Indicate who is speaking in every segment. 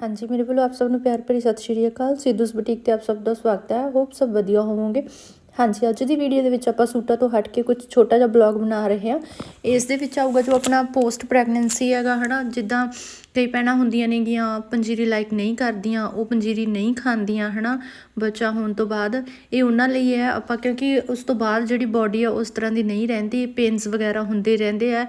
Speaker 1: ਹਾਂਜੀ, ਮੇਰੇ ਵੱਲੋਂ ਆਪ ਸਭ ਨੂੰ ਪਿਆਰ ਭਰੀ ਸਤਿ ਸ਼੍ਰੀ ਅਕਾਲ। ਸਿੱਧੂਸ ਬੁਟੀਕ ਤੇ ਆਪ ਸਭ ਦਾ ਸਵਾਗਤ ਹੈ। ਹੋਪ ਸਭ ਵਧੀਆ ਹੋਵੋਗੇ। ਹਾਂਜੀ, ਅੱਜ ਦੀ ਵੀਡੀਓ ਦੇ ਵਿੱਚ ਆਪਾਂ ਸੂਟਾਂ ਤੋਂ ਹਟ ਕੇ ਕੁਝ ਛੋਟਾ ਜਿਹਾ ਬਲੌਗ ਬਣਾ ਰਹੇ ਹਾਂ। ਇਸ ਦੇ ਵਿੱਚ ਆਊਗਾ ਜੋ ਆਪਣਾ ਪੋਸਟ ਪ੍ਰੈਗਨੈਂਸੀ ਹੈਗਾ, ਹਨਾ? ਜਿੱਦਾਂ ਕਈ ਪੈਣਾ ਹੁੰਦੀਆਂ ਨੇਗੀਆਂ, ਪੰਜੀਰੀ ਲਾਈਕ ਨਹੀਂ ਕਰਦੀਆਂ, ਉਹ ਪੰਜੀਰੀ ਨਹੀਂ ਖਾਂਦੀਆਂ, ਹਨਾ, ਬੱਚਾ ਹੋਣ ਤੋਂ ਬਾਅਦ। ਇਹ ਉਹਨਾਂ ਲਈ ਹੈ, ਆਪਾਂ ਕਿਉਂਕਿ ਉਸ ਤੋਂ ਬਾਅਦ ਜਿਹੜੀ ਬਾਡੀ ਆ, ਉਸ ਤਰ੍ਹਾਂ ਦੀ ਨਹੀਂ ਰਹਿੰਦੀ ਪੇਨਸ ਵਗੈਰਾ ਹੁੰਦੇ ਰਹਿੰਦੇ ਆ।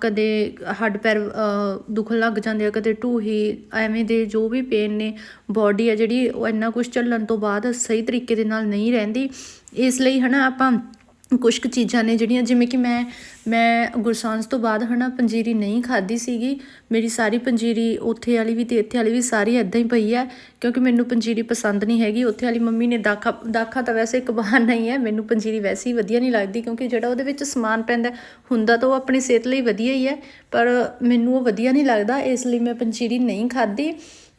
Speaker 1: ਕਦੇ ਹੱਡ ਪੈਰ, ਅਹ, ਦੁਖਣ ਲੱਗ ਜਾਂਦੇ ਆ, ਕਦੇ ਢੂਹੀ, ਐਵੇਂ ਦੇ ਜੋ ਵੀ ਪੇਨ ਨੇ ਬਾਡੀ ਆ ਜਿਹੜੀ, ਉਹ ਇੰਨਾ ਕੁਝ ਚੱਲਣ ਤੋਂ ਬਾਅਦ ਸਹੀ ਤਰੀਕੇ ਦੇ ਨਾਲ ਨਹੀਂ ਰਹਿੰਦੀ। ਇਸ ਲਈ, ਹਨਾ, ਆਪਾਂ ਕੁਝ ਕੁ ਚੀਜ਼ਾਂ ਨੇ ਜਿਹੜੀਆਂ, ਜਿਵੇਂ ਕਿ ਮੈਂ ਮੈਂ ਗੁਰਸਾਂਸ ਤੋਂ ਬਾਅਦ ਹਨਾ ਪੰਜੀਰੀ ਨਹੀਂ ਖਾਧੀ ਸੀਗੀ। ਮੇਰੀ ਸਾਰੀ ਪੰਜੀਰੀ ਉੱਥੇ ਵਾਲੀ ਵੀ ਤੇ ਇੱਥੇ ਵਾਲੀ ਵੀ ਸਾਰੀ ਇਦਾਂ ਹੀ ਪਈ ਹੈ, ਕਿਉਂਕਿ ਮੈਨੂੰ ਪੰਜੀਰੀ ਪਸੰਦ ਨਹੀਂ ਹੈਗੀ। ਉੱਥੇ ਵਾਲੀ ਮੰਮੀ ਨੇ ਦਾਖਾ ਦਾਖਾ ਤਾਂ ਵੈਸੇ ਇੱਕ ਬਹਾਨਾ ਹੀ ਹੈ, ਮੈਨੂੰ ਪੰਜੀਰੀ ਵੈਸੇ ਹੀ ਵਧੀਆ ਨਹੀਂ ਲੱਗਦੀ, ਕਿਉਂਕਿ ਜਿਹੜਾ ਉਹਦੇ ਵਿੱਚ ਸਮਾਨ ਪੈਂਦਾ ਹੁੰਦਾ ਤਾਂ ਉਹ ਆਪਣੀ ਸਿਹਤ ਲਈ ਵਧੀਆ ਹੀ ਹੈ, ਪਰ ਮੈਨੂੰ ਉਹ ਵਧੀਆ ਨਹੀਂ ਲੱਗਦਾ, ਇਸ ਲਈ ਮੈਂ ਪੰਜੀਰੀ ਨਹੀਂ ਖਾਧੀ।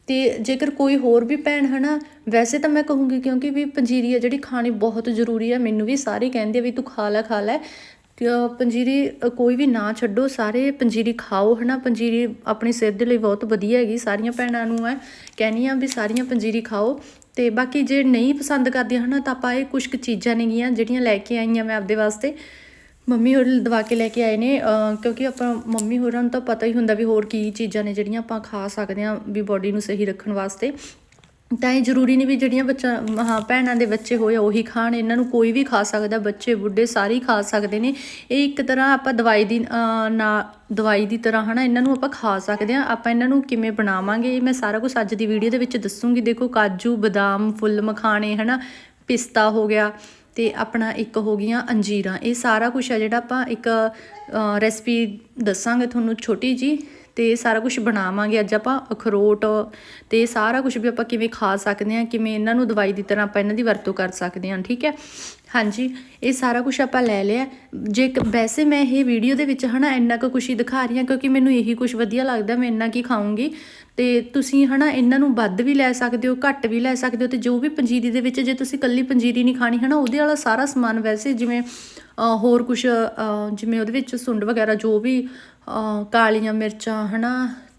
Speaker 1: ਤੇ ਜੇਕਰ ਕੋਈ ਹੋਰ ਵੀ ਭੈਣ ਹਨਾ ਵੈਸੇ ਤਾਂ ਮੈਂ ਕਹੂੰਗੀ ਕਿਉਂਕਿ ਵੀ ਪੰਜੀਰੀ ਆ ਜਿਹੜੀ ਖਾਣੀ ਬਹੁਤ ਜ਼ਰੂਰੀ ਆ ਮੈਨੂੰ ਵੀ ਸਾਰੇ ਕਹਿੰਦੇ ਆ ਵੀ ਤੂੰ ਖਾ ਲੈ ਖਾ ਲੈ। ਕਿ, ਪੰਜੀਰੀ ਕੋਈ ਵੀ ਨਾ ਛੱਡੋ ਸਾਰੇ ਪੰਜੀਰੀ ਖਾਓ ਹਨਾ ਪੰਜੀਰੀ ਆਪਣੀ ਸਿਹਤ ਦੇ ਲਈ ਬਹੁਤ ਵਧੀਆ ਹੈਗੀ ਸਾਰੀਆਂ ਭੈਣਾਂ ਨੂੰ ਹੈ ਕਹਿੰਦੀ ਆ ਵੀ ਸਾਰੀਆਂ ਪੰਜੀਰੀ ਖਾਓ। ਤੇ ਬਾਕੀ ਜੇ ਨਹੀਂ ਪਸੰਦ ਕਰਦੀਆਂ ਹਨਾ ਤਾਂ ਆਪਾਂ ਇਹ ਕੁਝ ਕੁ ਚੀਜ਼ਾਂ ਨੇਗੀਆਂ ਜਿਹੜੀਆਂ ਲੈ ਕੇ ਆਈਆਂ ਮੈਂ ਆਪਦੇ ਵਾਸਤੇ। ਮੰਮੀ ਹੋਰ ਦਵਾ ਕੇ ਲੈ ਕੇ ਆਏ ਨੇ ਕਿਉਂਕਿ ਆਪਾਂ ਮੰਮੀ ਹੋਰਾਂ ਨੂੰ ਤਾਂ ਪਤਾ ਹੀ ਹੁੰਦਾ ਵੀ ਹੋਰ ਕੀ ਚੀਜ਼ਾਂ ਨੇ ਜਿਹੜੀਆਂ ਆਪਾਂ ਖਾ ਸਕਦੇ ਹਾਂ ਵੀ ਬਾਡੀ ਨੂੰ ਸਹੀ ਰੱਖਣ ਵਾਸਤੇ। ਤਾਂ ਇਹ ਜ਼ਰੂਰੀ ਨਹੀਂ ਵੀ ਜਿਹੜੀਆਂ ਬੱਚਾ, ਹਾਂ, ਭੈਣਾਂ ਦੇ ਬੱਚੇ ਹੋਏ ਉਹੀ ਖਾਣ, ਇਹਨਾਂ ਨੂੰ ਕੋਈ ਵੀ ਖਾ ਸਕਦਾ, ਬੱਚੇ, ਬੁੱਢੇ ਸਾਰੇ ਹੀ ਖਾ ਸਕਦੇ ਨੇ। ਇਹ ਇੱਕ ਤਰ੍ਹਾਂ ਆਪਾਂ ਦਵਾਈ ਦੀ ਨਾ, ਦਵਾਈ ਦੀ ਤਰ੍ਹਾਂ ਹਨਾ, ਇਹਨਾਂ ਨੂੰ ਆਪਾਂ ਖਾ ਸਕਦੇ ਹਾਂ। ਆਪਾਂ ਇਹਨਾਂ ਨੂੰ ਕਿਵੇਂ ਬਣਾਵਾਂਗੇ, ਇਹ ਮੈਂ ਸਾਰਾ ਕੁਝ ਅੱਜ ਦੀ ਵੀਡੀਓ ਦੇ ਵਿੱਚ ਦੱਸੂਗੀ। ਦੇਖੋ, ਕਾਜੂ, ਬਦਾਮ, ਫੁੱਲ ਮਖਾਣੇ, ਹਨਾ, ਪਿਸਤਾ ਹੋ ਗਿਆ। ਤੇ ਆਪਣਾ ਇੱਕ ਹੋ ਗਈਆਂ ਅੰਜੀਰਾਂ। ਇਹ ਸਾਰਾ ਕੁਝ ਆ ਜਿਹੜਾ ਆਪਾਂ ਇੱਕ ਰੈਸਪੀ ਦੱਸਾਂਗੇ ਤੁਹਾਨੂੰ ਛੋਟੀ ਜੀ ਤੇ ਸਾਰਾ ਕੁਝ ਬਣਾਵਾਂਗੇ। ਅੱਜ ਆਪਾਂ ਅਖਰੋਟ ਤੇ ਸਾਰਾ ਕੁਝ ਵੀ ਆਪਾਂ ਕਿਵੇਂ ਖਾ ਸਕਦੇ ਹਾਂ, ਕਿਵੇਂ ਇਹਨਾਂ ਨੂੰ ਦਵਾਈ ਦੀ ਤਰ੍ਹਾਂ ਆਪਾਂ ਇਹਨਾਂ ਦੀ ਵਰਤੋਂ ਕਰ ਸਕਦੇ ਹਾਂ, ਠੀਕ ਹੈ? ਹਾਂਜੀ, ਇਹ ਸਾਰਾ ਕੁਝ ਆਪਾਂ ਲੈ ਲਿਆ। ਜੇ ਵੈਸੇ ਮੈਂ ਇਹ ਵੀਡੀਓ ਦੇ ਵਿੱਚ ਹਨਾ ਇੰਨਾ ਕੁ ਖੁਸ਼ੀ ਦਿਖਾ ਰਹੀ ਹਾਂ ਕਿਉਂਕਿ ਮੈਨੂੰ ਇਹੀ ਕੁਝ ਵਧੀਆ ਲੱਗਦਾ, ਮੈਂ ਇੰਨਾ ਕੀ ਖਾਊਂਗੀ। ਤੇ ਤੁਸੀਂ ਹਨਾ ਇਹਨਾਂ ਨੂੰ ਵੱਧ ਵੀ ਲੈ ਸਕਦੇ ਹੋ, ਘੱਟ ਵੀ ਲੈ ਸਕਦੇ ਹੋ ਤੇ ਜੋ ਵੀ ਪੰਜੀਰੀ ਦੇ ਵਿੱਚ ਜੇ ਤੁਸੀਂ ਕੱਲੀ ਪੰਜੀਰੀ ਨਹੀਂ ਖਾਣੀ ਹਨਾ, ਉਹਦੇ ਵਾਲਾ ਸਾਰਾ ਸਮਾਨ ਵੈਸੇ ਜਿਵੇਂ ਹੋਰ ਕੁਝ ਜਿਵੇਂ ਉਹਦੇ ਵਿੱਚ ਸੁੰਡ ਵਗੈਰਾ ਜੋ ਵੀ ਕਾਲੀਆਂ ਮਿਰਚਾਂ ਹਨਾ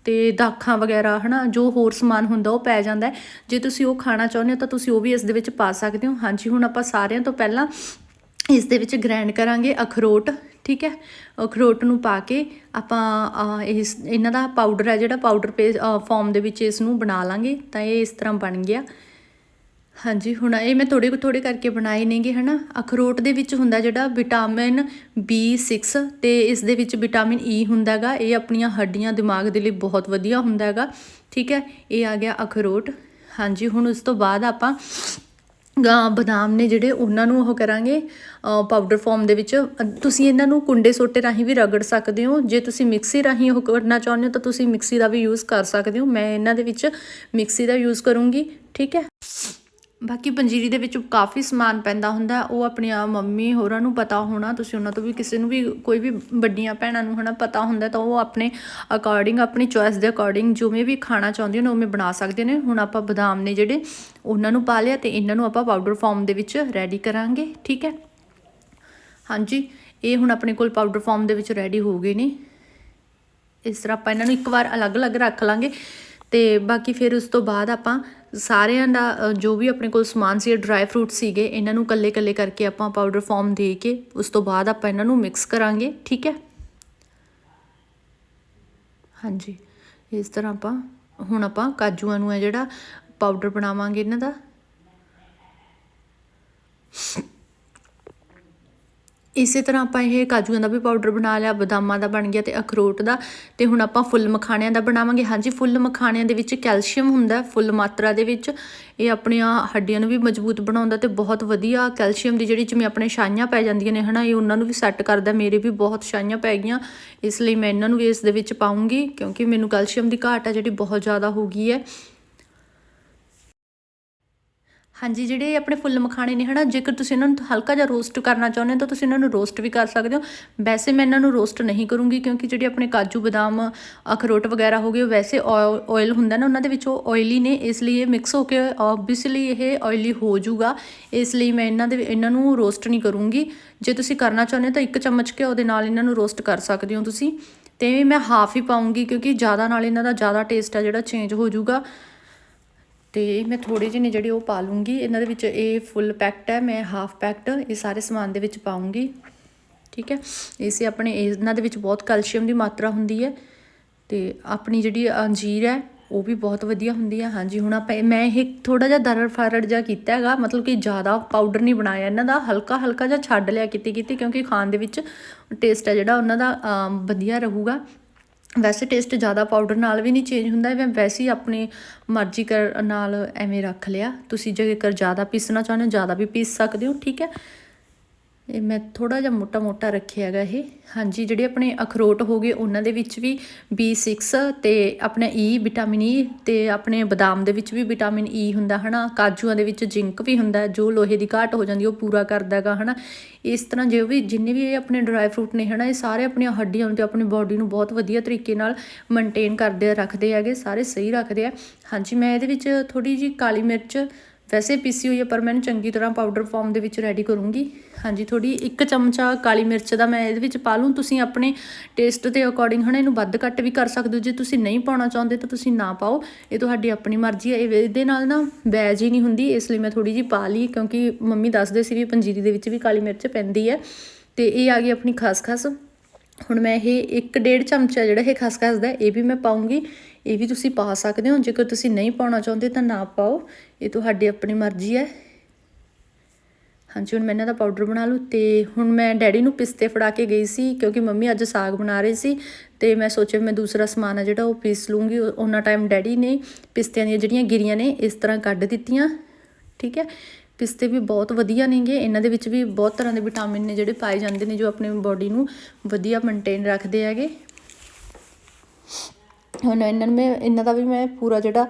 Speaker 1: ਤੇ ਦਾਖਾਂ ਵਗੈਰਾ, ਹਨਾ, ਜੋ ਹੋਰ ਸਮਾਨ ਹੁੰਦਾ ਉਹ ਪੈ ਜਾਂਦਾ ਜੇ ਤੁਸੀਂ ਉਹ ਖਾਣਾ ਚਾਹੁੰਦੇ ਹੋ ਤਾਂ ਤੁਸੀਂ ਉਹ ਵੀ ਇਸ ਦੇ ਵਿੱਚ ਪਾ ਸਕਦੇ ਹੋ। ਹਾਂਜੀ, ਹੁਣ ਆਪਾਂ ਸਾਰਿਆਂ ਤੋਂ ਪਹਿਲਾਂ ਇਸ ਦੇ ਵਿੱਚ ਗ੍ਰਾਈਂਡ ਕਰਾਂਗੇ ਅਖਰੋਟ, ਠੀਕ ਹੈ? ਅਖਰੋਟ ਨੂੰ ਪਾ ਕੇ ਆਪਾਂ ਇਸ, ਇਹਨਾਂ ਦਾ ਪਾਊਡਰ ਹੈ ਜਿਹੜਾ ਪਾਊਡਰ ਪੇ ਫਾਰਮ ਦੇ ਵਿੱਚ ਇਸ ਨੂੰ ਬਣਾ ਲਾਂਗੇ। ਤਾਂ ਇਹ ਇਸ ਤਰ੍ਹਾਂ ਬਣ ਗਿਆ। ਹਾਂਜੀ, ਹੁਣ ਇਹ ਮੈਂ ਥੋੜੇ ਥੋੜੇ ਕਰਕੇ ਬਣਾਏ ਨੇਗੇ, ਹਨਾ? ਅਖਰੋਟ ਦੇ ਵਿੱਚ ਹੁੰਦਾ ਜਿਹੜਾ ਵਿਟਾਮਿਨ B6 ਤੇ ਇਸ ਦੇ ਵਿੱਚ ਵਿਟਾਮਿਨ E ਹੁੰਦਾਗਾ ਇਹ ਆਪਣੀਆਂ ਹੱਡੀਆਂ ਦਿਮਾਗ ਦੇ ਲਈ ਬਹੁਤ ਵਧੀਆ ਹੁੰਦਾ ਹੈਗਾ ਠੀਕ ਹੈ? ਇਹ ਆ ਗਿਆ ਅਖਰੋਟ। ਹਾਂਜੀ, ਹੁਣ ਉਸ ਤੋਂ ਬਾਅਦ ਆਪਾਂ ਬਦਾਮ ਨੇ ਜਿਹੜੇ ਉਹਨਾਂ ਨੂੰ ਉਹ ਕਰਾਂਗੇ ਪਾਊਡਰ ਫਾਰਮ ਦੇ ਵਿੱਚ। ਤੁਸੀਂ ਇਹਨਾਂ ਨੂੰ ਕੁੰਡੇ ਸੋਟੇ ਰਾਹੀਂ ਵੀ ਰਗੜ ਸਕਦੇ ਹੋ। ਜੇ ਤੁਸੀਂ ਮਿਕਸੀ ਰਾਹੀਂ ਉਹ ਕਰਨਾ ਚਾਹੁੰਦੇ ਹੋ, ਤਾਂ ਤੁਸੀਂ ਮਿਕਸੀ ਦਾ ਵੀ ਯੂਜ਼ ਕਰ ਸਕਦੇ ਹੋ। ਮੈਂ ਇਹਨਾਂ ਦੇ ਵਿੱਚ ਮਿਕਸੀ ਦਾ ਯੂਜ਼ ਕਰੂੰਗੀ। ਠੀਕ ਹੈ? ਬਾਕੀ ਪੰਜੀਰੀ ਦੇ ਵਿੱਚ ਕਾਫੀ ਸਮਾਨ ਪੈਂਦਾ ਹੁੰਦਾ, ਉਹ ਆਪਣੀਆਂ ਮੰਮੀ ਹੋਰਾਂ ਨੂੰ ਪਤਾ ਹੋਣਾ, ਤੁਸੀਂ ਉਹਨਾਂ ਤੋਂ ਵੀ ਕਿਸੇ ਨੂੰ ਵੀ ਕੋਈ ਵੀ ਵੱਡੀਆਂ ਭੈਣਾਂ ਨੂੰ ਹਨਾ ਪਤਾ ਹੁੰਦਾ, ਤਾਂ ਉਹ ਆਪਣੇ ਅਕੋਰਡਿੰਗ ਆਪਣੀ ਚੋਇਸ ਦੇ ਅਕੋਰਡਿੰਗ ਜਿਵੇਂ ਵੀ ਖਾਣਾ ਚਾਹੁੰਦੇ ਨੇ, ਉਵੇਂ ਬਣਾ ਸਕਦੇ ਨੇ। ਹੁਣ ਆਪਾਂ ਬਦਾਮ ਨੇ ਜਿਹੜੇ, ਉਹਨਾਂ ਨੂੰ ਪਾ ਲਿਆ ਤੇ ਇਹਨਾਂ ਨੂੰ ਆਪਾਂ ਪਾਊਡਰ ਫਾਰਮ ਦੇ ਵਿੱਚ ਰੈਡੀ ਕਰਾਂਗੇ, ਠੀਕ ਹੈ? ਹਾਂਜੀ, ਇਹ ਹੁਣ ਆਪਣੇ ਕੋਲ ਪਾਊਡਰ ਫਾਰਮ ਦੇ ਵਿੱਚ ਰੈਡੀ ਹੋ ਗਏ ਨੇ। ਇਸ ਤਰ੍ਹਾਂ ਆਪਾਂ ਇਹਨਾਂ ਨੂੰ ਇੱਕ ਵਾਰ ਅਲੱਗ-ਅਲੱਗ ਰੱਖ ਲਾਂਗੇ। ਤੇ ਬਾਕੀ ਫਿਰ ਉਸ ਤੋਂ ਬਾਅਦ ਆਪਾਂ ਸਾਰਿਆਂ ਦਾ ਜੋ ਵੀ ਆਪਣੇ ਕੋਲ ਸਮਾਨ ਸੀ ਡਰਾਈ ਫਰੂਟ ਸੀਗੇ, ਇਹਨਾਂ ਨੂੰ ਕੱਲੇ-ਕੱਲੇ ਕਰਕੇ ਆਪਾਂ ਪਾਊਡਰ ਫਾਰਮ ਦੇ ਕੇ ਉਸ ਤੋਂ ਬਾਅਦ ਆਪਾਂ ਇਹਨਾਂ ਨੂੰ ਮਿਕਸ ਕਰਾਂਗੇ, ਠੀਕ ਹੈ? ਹਾਂਜੀ, ਇਸ ਤਰ੍ਹਾਂ ਆਪਾਂ, ਹੁਣ ਆਪਾਂ ਕਾਜੂਆਂ ਨੂੰ ਹੈ ਜਿਹੜਾ ਪਾਊਡਰ ਬਣਾਵਾਂਗੇ ਇਹਨਾਂ ਦਾ। ਇਸੇ ਤਰ੍ਹਾਂ ਆਪਾਂ ਇਹ ਕਾਜੂਆਂ ਦਾ ਵੀ ਪਾਊਡਰ ਬਣਾ ਲਿਆ, ਬਦਾਮਾਂ ਦਾ ਬਣ ਗਿਆ ਤੇ ਅਖਰੋਟ ਦਾ ਤੇ ਹੁਣ ਆਪਾਂ ਫੁੱਲ ਮਖਾਣਿਆਂ ਦਾ ਬਣਾਵਾਂਗੇ। ਹਾਂਜੀ, ਫੁੱਲ ਮਖਾਣਿਆਂ ਦੇ ਵਿੱਚ ਕੈਲਸ਼ੀਅਮ ਹੁੰਦਾ ਫੁੱਲ ਮਾਤਰਾ ਦੇ ਵਿੱਚ। ਇਹ ਆਪਣੀਆਂ ਹੱਡੀਆਂ ਨੂੰ ਵੀ ਮਜ਼ਬੂਤ ਬਣਾਉਂਦਾ ਤੇ ਬਹੁਤ ਵਧੀਆ ਕੈਲਸ਼ੀਅਮ ਦੀ ਜਿਹੜੀ ਜਿਵੇਂ ਆਪਣੇ ਛਾਈਆਂ ਪੈ ਜਾਂਦੀਆਂ ਨੇ ਹਨਾ, ਇਹ ਉਹਨਾਂ ਨੂੰ ਵੀ ਸੈੱਟ ਕਰਦਾ ਮੇਰੇ ਵੀ ਬਹੁਤ ਛਾਈਆਂ ਪੈ ਗਈਆਂ, ਇਸ ਲਈ ਮੈਂ ਇਹਨਾਂ ਨੂੰ ਵੀ ਇਸ ਦੇ ਵਿੱਚ ਪਾਉਂਗੀ ਕਿਉਂਕਿ ਮੈਨੂੰ ਕੈਲਸ਼ੀਅਮ ਦੀ ਘਾਟ ਆ ਜਿਹੜੀ ਬਹੁਤ ਜ਼ਿਆਦਾ ਹੋ ਗਈ ਹੈ। ਹਾਂਜੀ, ਜਿਹੜੇ ਆਪਣੇ ਫੁੱਲ ਮਖਾਣੇ ਨੇ, ਹਨਾ, ਜੇਕਰ ਤੁਸੀਂ ਇਹਨਾਂ ਨੂੰ ਹਲਕਾ ਜਿਹਾ ਰੋਸਟ ਕਰਨਾ ਚਾਹੁੰਦੇ ਹੋ, ਤਾਂ ਤੁਸੀਂ ਇਹਨਾਂ ਨੂੰ ਰੋਸਟ ਵੀ ਕਰ ਸਕਦੇ ਹੋ। ਵੈਸੇ ਮੈਂ ਇਹਨਾਂ ਨੂੰ ਰੋਸਟ ਨਹੀਂ ਕਰੂੰਗੀ, ਕਿਉਂਕਿ ਜਿਹੜੇ ਆਪਣੇ ਕਾਜੂ, ਬਦਾਮ, ਅਖਰੋਟ ਵਗੈਰਾ ਹੋ ਗਏ, ਉਹ ਵੈਸੇ ਆਇਲ ਹੁੰਦਾ ਨਾ, ਉਹਨਾਂ ਦੇ ਵਿੱਚ ਉਹ ਆਇਲੀ ਨੇ, ਇਸ ਲਈ ਇਹ ਮਿਕਸ ਹੋ ਕੇ ਆਬਵੀਅਸਲੀ ਇਹ ਆਇਲੀ ਹੋ ਜਾਊਗਾ। ਇਸ ਲਈ ਮੈਂ ਇਹਨਾਂ ਦੇ, ਇਹਨਾਂ ਨੂੰ ਰੋਸਟ ਨਹੀਂ ਕਰੂੰਗੀ। ਜੇ ਤੁਸੀਂ ਕਰਨਾ ਚਾਹੁੰਦੇ ਹੋ, ਤਾਂ ਇੱਕ ਚਮਚ ਘਿਓ ਦੇ ਨਾਲ ਇਹਨਾਂ ਨੂੰ ਰੋਸਟ ਕਰ ਸਕਦੇ ਹੋ ਤੁਸੀਂ। ਤੇ ਮੈਂ ਹਾਫ ਹੀ ਪਾਉਂਗੀ ਕਿਉਂਕਿ ਜ਼ਿਆਦਾ ਨਾਲ ਇਹਨਾਂ ਦਾ ਜ਼ਿਆਦਾ ਟੇਸਟ ਆ ਜਿਹੜਾ ਚੇਂਜ ਹੋ ਜਾਊਗਾ। ਤੇ ਮੈਂ ਥੋੜੇ ਜਿਹੇ ਨੇ ਜਿਹੜੇ ਉਹ ਪਾ ਲੂੰਗੀ। ਇਹਨਾਂ ਦੇ ਵਿੱਚ ਇਹ ਫੁੱਲ ਪੈਕਟ ਹੈ, ਮੈਂ ਹਾਫ ਪੈਕਟ ਇਹ ਸਾਰੇ ਸਮਾਨ ਦੇ ਵਿੱਚ ਪਾਉਂਗੀ ਠੀਕ ਹੈ? ਇਸੇ ਆਪਣੇ ਇਹਨਾਂ ਦੇ ਵਿੱਚ ਬਹੁਤ ਕੈਲਸ਼ੀਅਮ ਦੀ ਮਾਤਰਾ ਹੁੰਦੀ ਹੈ ਤੇ ਆਪਣੀ ਜਿਹੜੀ ਅੰਜੀਰ ਹੈ, ਉਹ ਵੀ ਬਹੁਤ ਵਧੀਆ ਹੁੰਦੀ ਹੈ। ਹਾਂਜੀ, ਹੁਣ ਆਪਾਂ ਮੈਂ ਇਹ ਥੋੜਾ ਜਿਹਾ ਦਰੜ ਫਾਰੜ ਜਿਹਾ ਕੀਤਾ ਹੈਗਾ, ਮਤਲਬ ਕਿ ਜ਼ਿਆਦਾ ਪਾਊਡਰ ਨਹੀਂ ਬਣਾਇਆ ਇਹਨਾਂ ਦਾ ਹਲਕਾ ਹਲਕਾ ਜਿਹਾ ਛੱਡ ਲਿਆ ਕਿਤੇ ਕਿਤੇ ਕਿਉਂਕਿ ਖਾਣ ਦੇ ਵਿੱਚ ਟੇਸਟ ਹੈ ਜਿਹੜਾ, ਉਹਨਾਂ ਦਾ ਵਧੀਆ ਰਹੂਗਾ। ਵੈਸੇ ਟੇਸਟ ਜ਼ਿਆਦਾ ਪਾਊਡਰ ਨਾਲ ਵੀ ਨਹੀਂ ਚੇਂਜ ਹੁੰਦਾ, ਮੈਂ ਵੈਸੇ ਹੀ ਆਪਣੀ ਮਰਜ਼ੀ ਕਰ, ਨਾਲ ਐਵੇਂ ਰੱਖ ਲਿਆ। ਤੁਸੀਂ ਜੇਕਰ ਜ਼ਿਆਦਾ ਪੀਸਣਾ ਚਾਹੁੰਦੇ ਹੋ, ਜ਼ਿਆਦਾ ਵੀ ਪੀਸ ਸਕਦੇ ਹੋ, ਠੀਕ ਹੈ? ਇਹ ਮੈਂ ਥੋੜਾ ਜਿਹਾ ਮੋਟਾ ਮੋਟਾ ਰੱਖਿਆ ਹੈਗਾ ਇਹ। ਹਾਂਜੀ, ਜਿਹੜੇ ਆਪਣੇ ਅਖਰੋਟ ਹੋ ਗਏ, ਉਹਨਾਂ ਦੇ ਵਿੱਚ ਵੀ B6 ਤੇ ਆਪਣਾ E ਵਿਟਾਮਿਨ E ਤੇ ਆਪਣੇ ਬਦਾਮ ਦੇ ਵਿੱਚ ਵੀ ਵਿਟਾਮਿਨ E ਹੁੰਦਾ, ਹਨਾ? ਕਾਜੂਆਂ ਦੇ ਵਿੱਚ ਜ਼ਿੰਕ ਵੀ ਹੁੰਦਾ, ਜੋ ਲੋਹੇ ਦੀ ਘਾਟ ਹੋ ਜਾਂਦੀ, ਉਹ ਪੂਰਾ ਕਰਦਾ ਹੈਗਾ, ਹਨਾ? ਇਸ ਤਰ੍ਹਾਂ ਜੋ ਵੀ ਜਿੰਨੇ ਵੀ ਇਹ ਆਪਣੇ ਡਰਾਈ ਫਰੂਟ ਨੇ, ਹਨਾ? ਇਹ ਸਾਰੇ ਆਪਣੀਆਂ ਹੱਡੀਆਂ ਤੇ ਆਪਣੀ ਬਾਡੀ ਨੂੰ ਬਹੁਤ ਵਧੀਆ ਤਰੀਕੇ ਨਾਲ ਮੇਨਟੇਨ ਕਰਦੇ ਰੱਖਦੇ ਹੈਗੇ, ਸਾਰੇ ਸਹੀ ਰੱਖਦੇ ਆ। ਹਾਂਜੀ, ਮੈਂ ਇਹਦੇ ਵਿੱਚ ਥੋੜੀ ਜੀ ਕਾਲੀ ਮਿਰਚ ਵੈਸੇ ਪੀਸੀ ਹੋਈ ਹੈ, ਪਰ ਮੈਂ ਚੰਗੀ ਤਰ੍ਹਾਂ ਪਾਊਡਰ ਫਾਰਮ ਦੇ ਵਿੱਚ ਰੈਡੀ ਕਰੂੰਗੀ। ਹਾਂਜੀ ਥੋੜੀ ਇੱਕ ਚਮਚਾ ਕਾਲੀ ਮਿਰਚ ਦਾ ਮੈਂ ਇਹਦੇ ਵਿੱਚ ਪਾ ਲੂੰ। ਤੁਸੀਂ ਆਪਣੇ ਟੇਸਟ ਦੇ ਅਕੋਰਡਿੰਗ ਹਨਾ, ਇਹਨੂੰ ਵੱਧ ਘੱਟ ਵੀ ਕਰ ਸਕਦੇ ਹੋ। ਜੇ ਤੁਸੀਂ ਨਹੀਂ ਪਾਉਣਾ ਚਾਹੁੰਦੇ ਤਾਂ ਤੁਸੀਂ ਨਾ ਪਾਓ। ਇਹ ਤੁਹਾਡੀ ਆਪਣੀ ਮਰਜ਼ੀ ਹੈ। ਇਹਦੇ ਨਾਲ ਨਾ ਬੈਜ ਹੀ ਨਹੀਂ ਹੁੰਦੀ। ਇਸ ਲਈ ਮੈਂ ਥੋੜੀ ਜੀ ਪਾ ਲਈ, ਕਿਉਂਕਿ ਮੰਮੀ ਦੱਸਦੇ ਸੀ ਵੀ ਪੰਜੀਰੀ ਦੇ ਵਿੱਚ ਵੀ ਕਾਲੀ ਮਿਰਚ ਪੈਂਦੀ ਹੈ। ਤੇ ਇਹ ਆ ਗਈ ਆਪਣੀ ਖਸਖਸ। ਹੁਣ ਮੈਂ ਇਹ ਇੱਕ ਡੇਢ ਚਮਚਾ ਜਿਹੜਾ ਇਹ ਖਸਖਸ ਦਾ, ਇਹ ਵੀ ਮੈਂ ਪਾਉਂਗੀ। ਇਹ ਵੀ ਤੁਸੀਂ ਪਾ ਸਕਦੇ ਹੋ। ਜੇਕਰ ਤੁਸੀਂ ਨਹੀਂ ਪਾਉਣਾ ਚਾਹੁੰਦੇ ਤਾਂ ਨਾ ਪਾਓ। ਇਹ ਤੁਹਾਡੀ ਆਪਣੀ ਮਰਜ਼ੀ ਹੈ। ਹਾਂਜੀ, ਹੁਣ ਮੈਂ ਇਹਨਾਂ ਦਾ ਪਾਊਡਰ ਬਣਾ ਲੂ ਤੇ ਹੁਣ ਮੈਂ ਡੈਡੀ ਨੂੰ ਪਿਸਤੇ ਫੜਾ ਕੇ ਗਈ ਸੀ ਕਿਉਂਕਿ ਮੰਮੀ ਅੱਜ ਸਾਗ ਬਣਾ ਰਹੇ ਸੀ ਤੇ ਮੈਂ ਸੋਚਿਆ ਮੈਂ ਦੂਸਰਾ ਸਮਾਨ ਆ ਜਿਹੜਾ ਉਹ ਪੀਸ ਲੂੰਗੀ ਉਹਨਾਂ ਟਾਈਮ ਡੈਡੀ ਨੇ ਪਿਸਤਿਆਂ ਦੀਆਂ ਜਿਹੜੀਆਂ ਗਿਰੀਆਂ ਨੇ ਇਸ ਤਰ੍ਹਾਂ ਕੱਢ ਦਿੱਤੀਆਂ। ਠੀਕ ਹੈ? ਪਿਸਤੇ ਵੀ ਬਹੁਤ ਵਧੀਆ ਨੇਗੇ। ਇਹਨਾਂ ਦੇ ਵਿੱਚ ਵੀ ਬਹੁਤ ਤਰ੍ਹਾਂ ਦੇ ਵਿਟਾਮਿਨ ਨੇ ਜਿਹੜੇ ਪਾਏ ਜਾਂਦੇ ਨੇ ਜੋ ਆਪਣੀ ਬਾਡੀ ਨੂੰ ਵਧੀਆ ਮੇਨਟੇਨ ਰੱਖਦੇ ਹੈਗੇ। ਹੁਣ ਇਹਨਾਂ ਨੂੰ ਮੈਂ, ਇਹਨਾਂ ਦਾ ਵੀ ਮੈਂ ਪੂਰਾ ਜਿਹੜਾ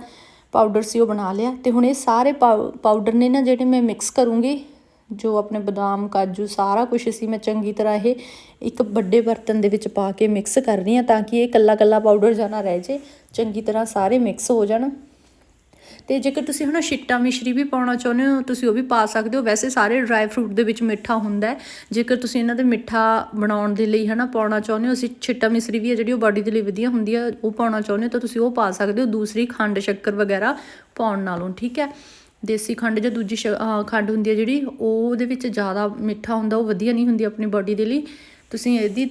Speaker 1: ਪਾਊਡਰ ਸੀ ਉਹ ਬਣਾ ਲਿਆ। ਤੇ ਹੁਣ ਇਹ ਸਾਰੇ ਪਾਊਡਰ ਨੇ ਨਾ ਜਿਹੜੇ ਮੈਂ ਮਿਕਸ ਕਰੂੰਗੀ, ਜੋ ਆਪਣੇ ਬਦਾਮ, ਕਾਜੂ, ਸਾਰਾ ਕੁਝ ਸੀ ਮੈਂ ਚੰਗੀ ਤਰ੍ਹਾਂ ਇਹ ਇੱਕ ਵੱਡੇ ਬਰਤਨ ਦੇ ਵਿੱਚ ਪਾ ਕੇ ਮਿਕਸ ਕਰ ਰਹੀ ਹਾਂ ਤਾਂ ਕਿ ਇਹ ਕੱਲਾ ਕੱਲਾ ਪਾਊਡਰ ਜਾਣਾ ਰਹਿ ਜੇ ਚੰਗੀ ਤਰ੍ਹਾਂ ਸਾਰੇ ਮਿਕਸ ਹੋ ਜਾਣ। ਤੇ ਜੇਕਰ ਤੁਸੀਂ ਹੁਣ ਛਿੱਟਾ ਮਿਸ਼ਰੀ ਵੀ ਪਾਉਣਾ ਚਾਹੁੰਦੇ ਹੋ, ਤੁਸੀਂ ਉਹ ਵੀ ਪਾ ਸਕਦੇ ਹੋ। ਵੈਸੇ ਸਾਰੇ ਡਰਾਈ ਫਰੂਟ ਦੇ ਵਿੱਚ ਮਿੱਠਾ ਹੁੰਦਾ ਹੈ। ਜੇਕਰ ਤੁਸੀਂ ਇਹਨਾਂ ਦੇ ਮਿੱਠਾ ਬਣਾਉਣ ਦੇ ਲਈ ਹਨਾ ਪਾਉਣਾ ਚਾਹੁੰਦੇ ਹੋ, ਅਸੀਂ ਛਿੱਟਾ ਮਿਸ਼ਰੀ ਵੀ ਹੈ, ਜਿਹੜੀ ਉਹ ਬਾਡੀ ਦੇ ਲਈ ਵਧੀਆ ਹੁੰਦੀ ਹੈ, ਉਹ ਪਾਉਣਾ ਚਾਹੁੰਦੇ ਹੋ, ਤਾਂ ਤੁਸੀਂ ਉਹ ਪਾ ਸਕਦੇ ਹੋ। ਦੂਸਰੀ ਖੰਡ ਸ਼ੱਕਰ ਵਗੈਰਾ ਪਾਉਣ ਨਾਲੋਂ, ਠੀਕ ਹੈ? ਦੇਸੀ ਖੰਡ ਜਾਂ ਦੂਜੀ ਸ਼- ਖੰਡ ਹੁੰਦੀ ਹੈ ਜਿਹੜੀ, ਉਹਦੇ ਵਿੱਚ ਜ਼ਿਆਦਾ ਮਿੱਠਾ ਹੁੰਦਾ, ਉਹ ਵਧੀਆ ਨਹੀਂ ਹੁੰਦੀ ਆਪਣੀ ਬਾਡੀ ਦੇ ਲਈ। ਤੁਸੀਂ ਇਹਦੀ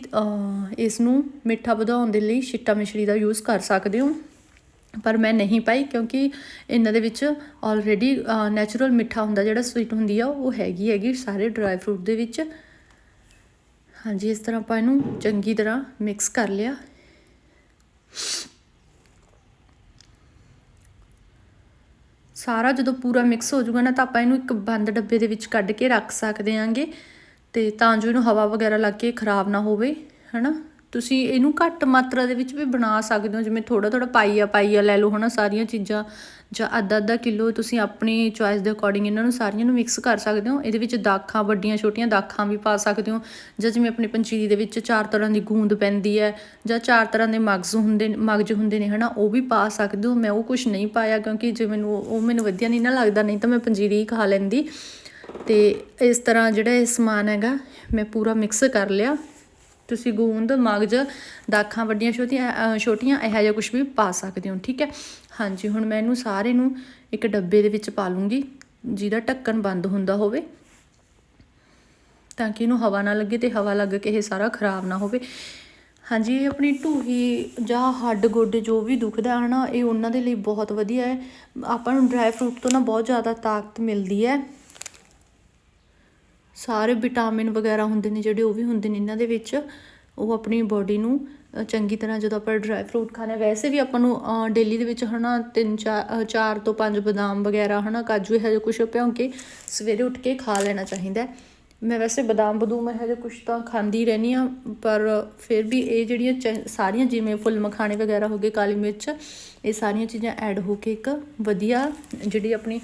Speaker 1: ਇਸ ਨੂੰ ਮਿੱਠਾ ਵਧਾਉਣ ਦੇ ਲਈ ਛਿੱਟਾ ਮਿਸ਼ਰੀ ਦਾ ਯੂਜ਼ ਕਰ ਸਕਦੇ ਹੋ। ਪਰ ਮੈਂ ਨਹੀਂ ਪਾਈ ਕਿਉਂਕਿ ਇਹਨਾਂ ਦੇ ਵਿੱਚ ਆਲਰੇਡੀ ਨੈਚੁਰਲ ਮਿੱਠਾ ਹੁੰਦਾ ਜਿਹੜਾ ਸਵੀਟ ਹੁੰਦੀ ਆ, ਉਹ ਹੈਗੀ ਹੈਗੀ ਸਾਰੇ ਡਰਾਈ ਫਰੂਟ ਦੇ ਵਿੱਚ। ਹਾਂਜੀ, ਇਸ ਤਰ੍ਹਾਂ ਆਪਾਂ ਇਹਨੂੰ ਚੰਗੀ ਤਰ੍ਹਾਂ ਮਿਕਸ ਕਰ ਲਿਆ। ਸਾਰਾ ਜਦੋਂ ਪੂਰਾ ਮਿਕਸ ਹੋ ਜਾਊਗਾ ਨਾ, ਤਾਂ ਆਪਾਂ ਇਹਨੂੰ ਇੱਕ ਬੰਦ ਡੱਬੇ ਦੇ ਵਿੱਚ ਕੱਢ ਕੇ ਰੱਖ ਸਕਦੇ ਆਂਗੇ ਤੇ ਤਾਂ ਜੋ ਇਹਨੂੰ ਹਵਾ ਵਗੈਰਾ ਲੱਗ ਕੇ ਖਰਾਬ ਨਾ ਹੋਵੇ, ਹਨਾ? ਤੁਸੀਂ ਇਹਨੂੰ ਘੱਟ ਮਾਤਰਾ ਦੇ ਵਿੱਚ ਵੀ ਬਣਾ ਸਕਦੇ ਹੋ, ਜਿਵੇਂ ਥੋੜਾ ਥੋੜਾ ਪਾਈਆ ਪਾਈਆ ਲੈ ਲਓ, ਹਨਾ, ਸਾਰੀਆਂ ਚੀਜ਼ਾਂ ਜਾਂ ਅੱਧਾ ਅੱਧਾ ਕਿਲੋ ਤੁਸੀਂ ਆਪਣੀ ਚੋਇਸ ਦੇ ਅਕੋਰਡਿੰਗ ਇਹਨਾਂ ਨੂੰ ਸਾਰੀਆਂ ਨੂੰ ਮਿਕਸ ਕਰ ਸਕਦੇ ਹੋ। ਇਹਦੇ ਵਿੱਚ ਦਾਖਾਂ, ਵੱਡੀਆਂ, ਛੋਟੀਆਂ ਦਾਖਾਂ ਵੀ ਪਾ ਸਕਦੇ ਹੋ, ਜਾਂ ਜਿਵੇਂ ਆਪਣੀ ਪੰਚੀਰੀ ਦੇ ਵਿੱਚ ਚਾਰ ਤਰ੍ਹਾਂ ਦੀ ਗੂੰਦ ਪੈਂਦੀ ਹੈ, ਜਾਂ ਚਾਰ ਤਰ੍ਹਾਂ ਦੇ ਮਗਜ਼ ਹੁੰਦੇ ਮਗਜ਼ ਹੁੰਦੇ ਨੇ, ਹਨਾ, ਉਹ ਵੀ ਪਾ ਸਕਦੇ ਹੋ। ਮੈਂ ਉਹ ਕੁਝ ਨਹੀਂ ਪਾਇਆ ਕਿਉਂਕਿ ਜੇ ਮੈਨੂੰ, ਉਹ ਮੈਨੂੰ ਵਧੀਆ ਨਹੀਂ ਨਾ ਲੱਗਦਾ, ਨਹੀਂ ਤਾਂ ਮੈਂ ਪੰਜੀਰੀ ਹੀ ਖਾ ਲੈਂਦੀ। ਤੇ ਇਸ ਤਰ੍ਹਾਂ ਜਿਹੜਾ ਇਹ ਸਮਾਨ ਹੈਗਾ, ਮੈਂ ਪੂਰਾ ਮਿਕਸ ਕਰ ਲਿਆ। ਤੁਸੀਂ ਗੂੰਦ, ਮਗਜ਼, ਦਾਖਾਂ ਵੱਡੀਆਂ, ਛੋਟੀਆਂ ਛੋਟੀਆਂ, ਇਹੋ ਜਿਹਾ ਕੁਝ ਵੀ ਪਾ ਸਕਦੇ ਹੋ, ਠੀਕ ਹੈ? ਹਾਂਜੀ, ਹੁਣ ਮੈਂ ਇਹਨੂੰ ਸਾਰੇ ਨੂੰ ਇੱਕ ਡੱਬੇ ਦੇ ਵਿੱਚ ਪਾ ਲੂੰਗੀ, ਜਿਹਦਾ ਢੱਕਣ ਬੰਦ ਹੁੰਦਾ ਹੋਵੇ। ਤਾਂ ਕਿ ਇਹਨੂੰ ਹਵਾ ਨਾ ਲੱਗੇ ਤੇ ਹਵਾ ਲੱਗ ਕੇ ਇਹ ਸਾਰਾ ਖਰਾਬ ਨਾ ਹੋਵੇ। ਹਾਂਜੀ, ਇਹ ਆਪਣੀ ਢੂਹੀ ਜਾਂ ਹੱਡ ਗੋਡੇ ਜੋ ਵੀ ਦੁਖਦਾ ਹੈ ਨਾ ਇਹ ਉਹਨਾਂ ਦੇ ਲਈ ਬਹੁਤ ਵਧੀਆ ਹੈ। ਆਪਾਂ ਨੂੰ ਡਰਾਈ ਫਰੂਟ ਤੋਂ ਨਾ ਬਹੁਤ ਜ਼ਿਆਦਾ ਤਾਕਤ ਮਿਲਦੀ ਹੈ। ਸਾਰੇ ਵਿਟਾਮਿਨ ਵਗੈਰਾ ਹੁੰਦੇ ਨੇ ਜਿਹੜੇ ਉਹ ਵੀ ਹੁੰਦੇ ਨੇ, ਇਹਨਾਂ ਦੇ ਵਿੱਚ ਉਹ ਆਪਣੀ ਬਾਡੀ ਨੂੰ ਚੰਗੀ ਤਰ੍ਹਾਂ ਜਦੋਂ ਆਪਾਂ ਡਰਾਈ ਫਰੂਟ ਖਾਣੇ ਵੈਸੇ ਵੀ ਆਪਾਂ ਨੂੰ ਡੇਲੀ ਦੇ ਵਿੱਚ ਹਨਾ ਤਿੰਨ ਚਾਰ ਚਾਰ ਤੋਂ ਪੰਜ ਬਦਾਮ ਵਗੈਰਾ ਹਨਾ, ਕਾਜੂ ਇਹੋ ਜਿਹਾ ਕੁਝ ਭਿਉਂ ਕੇ ਸਵੇਰੇ ਉੱਠ ਕੇ ਖਾ ਲੈਣਾ ਚਾਹੀਦਾ ਮੈਂ ਵੈਸੇ ਬਦਾਮ ਬਦੂਮ ਇਹੋ ਜਿਹਾ ਕੁਝ ਤਾਂ ਖਾਂਦੀ ਰਹਿੰਦੀ ਆ ਪਰ ਫਿਰ ਵੀ ਇਹ ਜਿਹੜੀਆਂ ਚ- ਸਾਰੀਆਂ ਜਿਵੇਂ ਫੁੱਲ ਮਖਾਣੇ ਵਗੈਰਾ ਹੋ ਗਏ, ਕਾਲੀ ਮਿਰਚ, ਇਹ ਸਾਰੀਆਂ ਚੀਜ਼ਾਂ ਐਡ ਹੋ ਕੇ ਇੱਕ ਵਧੀਆ ਜਿਹੜੀ ਆਪਣੀ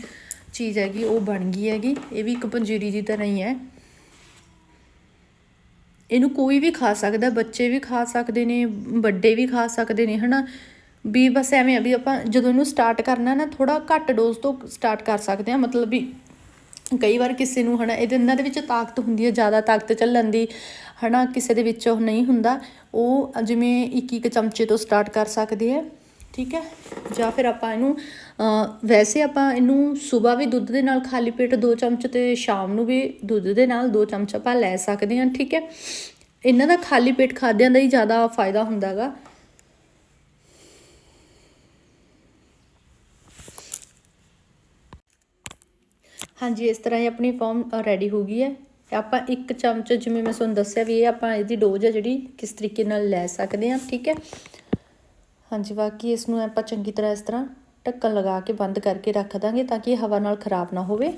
Speaker 1: ਚੀਜ਼ ਹੈਗੀ, ਉਹ ਬਣ ਗਈ ਹੈਗੀ। ਇਹ ਵੀ ਇੱਕ ਪੰਜੀਰੀ ਦੀ ਤਰ੍ਹਾਂ ਹੀ ਹੈ। ਇਹਨੂੰ ਕੋਈ ਵੀ ਖਾ ਸਕਦਾ, ਬੱਚੇ ਵੀ ਖਾ ਸਕਦੇ ਨੇ, ਵੱਡੇ ਵੀ ਖਾ ਸਕਦੇ ਨੇ, ਹਨਾ? ਵੀ ਬਸ ਐਵੇਂ ਆ ਵੀ ਆਪਾਂ ਜਦੋਂ ਇਹਨੂੰ ਸਟਾਰਟ ਕਰਨਾ ਨਾ ਥੋੜਾ ਘੱਟ ਡੋਜ਼ ਤੋਂ ਸਟਾਰਟ ਕਰ ਸਕਦੇ ਆ ਮਤਲਬ ਵੀ ਕਈ ਵਾਰ ਕਿਸੇ ਨੂੰ, ਹਨਾ, ਇਹਦੇ ਇਹਨਾਂ ਦੇ ਵਿੱਚ ਤਾਕਤ ਹੁੰਦੀ ਹੈ, ਜ਼ਿਆਦਾ ਤਾਕਤ ਚੱਲਣ ਦੀ, ਹਨਾ? ਕਿਸੇ ਦੇ ਵਿੱਚ ਉਹ ਨਹੀਂ ਹੁੰਦਾ। ਉਹ ਜਿਵੇਂ ਇੱਕ ਇੱਕ ਚਮਚੇ ਤੋਂ ਸਟਾਰਟ ਕਰ ਸਕਦੇ ਆ ਠੀਕ ਹੈ? ਜਾਂ ਫਿਰ ਆਪਾਂ ਇਹਨੂੰ ਵੈਸੇ ਆਪਾਂ ਇਹਨੂੰ ਸਵੇਰ ਵੀ ਦੁੱਧ ਦੇ ਨਾਲ ਖਾਲੀ ਪੇਟ 2 ਚਮਚ ਤੇ ਸ਼ਾਮ ਨੂੰ ਵੀ ਦੁੱਧ ਦੇ ਨਾਲ 2 ਚਮਚ ਆਪਾਂ ਲੈ ਸਕਦੇ ਹਾਂ, ਠੀਕ ਹੈ? ਇਹਨਾਂ ਦਾ ਖਾਲੀ ਪੇਟ ਖਾਦਿਆਂ ਦਾ ਹੀ ਜ਼ਿਆਦਾ ਫਾਇਦਾ ਹੁੰਦਾ ਗਾ। ਹਾਂਜੀ, ਇਸ ਤਰ੍ਹਾਂ ਹੀ ਆਪਣੀ ਫਾਰਮ ਰੈਡੀ ਹੋ ਗਈ ਹੈ। ਆਪਾਂ ਇੱਕ ਚਮਚ, ਜਿਵੇਂ ਮੈਂ ਤੁਹਾਨੂੰ ਦੱਸਿਆ ਵੀ ਇਹ ਆਪਾਂ ਇਹਦੀ ਡੋਜ਼ ਹੈ ਜਿਹੜੀ ਕਿਸ ਤਰੀਕੇ ਨਾਲ ਲੈ ਸਕਦੇ ਹਾਂ, ਠੀਕ ਹੈ? ਹਾਂਜੀ, ਬਾਕੀ ਇਸ ਨੂੰ ਆਪਾਂ ਚੰਗੀ ਤਰ੍ਹਾਂ ਇਸ ਤਰ੍ਹਾਂ ਢੱਕਣ ਲਗਾ ਕੇ ਬੰਦ ਕਰਕੇ ਰੱਖ ਦਾਂਗੇ ਤਾਂ ਕਿ ਹਵਾ ਨਾਲ ਖਰਾਬ ਨਾ ਹੋਵੇ।